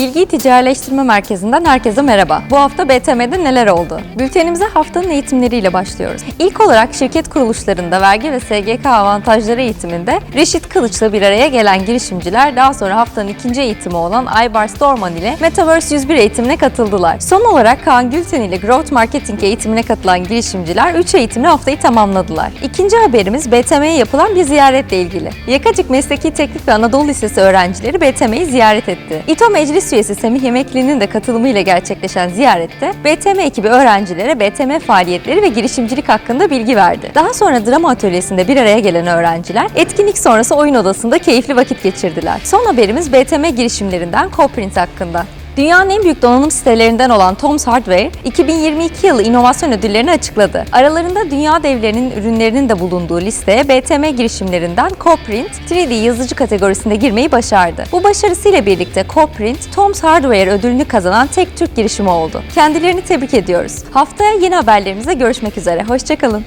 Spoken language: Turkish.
Bilgiyi Ticaretleştirme Merkezi'nden herkese merhaba. Bu hafta BTM'de neler oldu? Bültenimize haftanın eğitimleriyle başlıyoruz. İlk olarak şirket kuruluşlarında vergi ve SGK avantajları eğitiminde Reşit Kılıç'la bir araya gelen girişimciler daha sonra haftanın ikinci eğitimi olan Aybars Dorman ile Metaverse 101 eğitimine katıldılar. Son olarak Kaan Gülten ile Growth Marketing eğitimine katılan girişimciler 3 eğitimli haftayı tamamladılar. İkinci haberimiz BTM'ye yapılan bir ziyaretle ilgili. Yakacık Mesleki Teknik ve Anadolu Lisesi öğrencileri BTM'yi ziyaret etti. İTO Meclis Üyesi Semih Yemekli'nin de katılımıyla gerçekleşen ziyarette BTM ekibi öğrencilere BTM faaliyetleri ve girişimcilik hakkında bilgi verdi. Daha sonra drama atölyesinde bir araya gelen öğrenciler etkinlik sonrası oyun odasında keyifli vakit geçirdiler. Son haberimiz BTM girişimlerinden Coprint hakkında. Dünyanın en büyük donanım sitelerinden olan Tom's Hardware, 2022 yılı inovasyon ödüllerini açıkladı. Aralarında dünya devlerinin ürünlerinin de bulunduğu listeye BTM girişimlerinden Coprint, 3D yazıcı kategorisinde girmeyi başardı. Bu başarısıyla birlikte Coprint, Tom's Hardware ödülünü kazanan tek Türk girişimi oldu. Kendilerini tebrik ediyoruz. Haftaya yeni haberlerimizle görüşmek üzere. Hoşçakalın.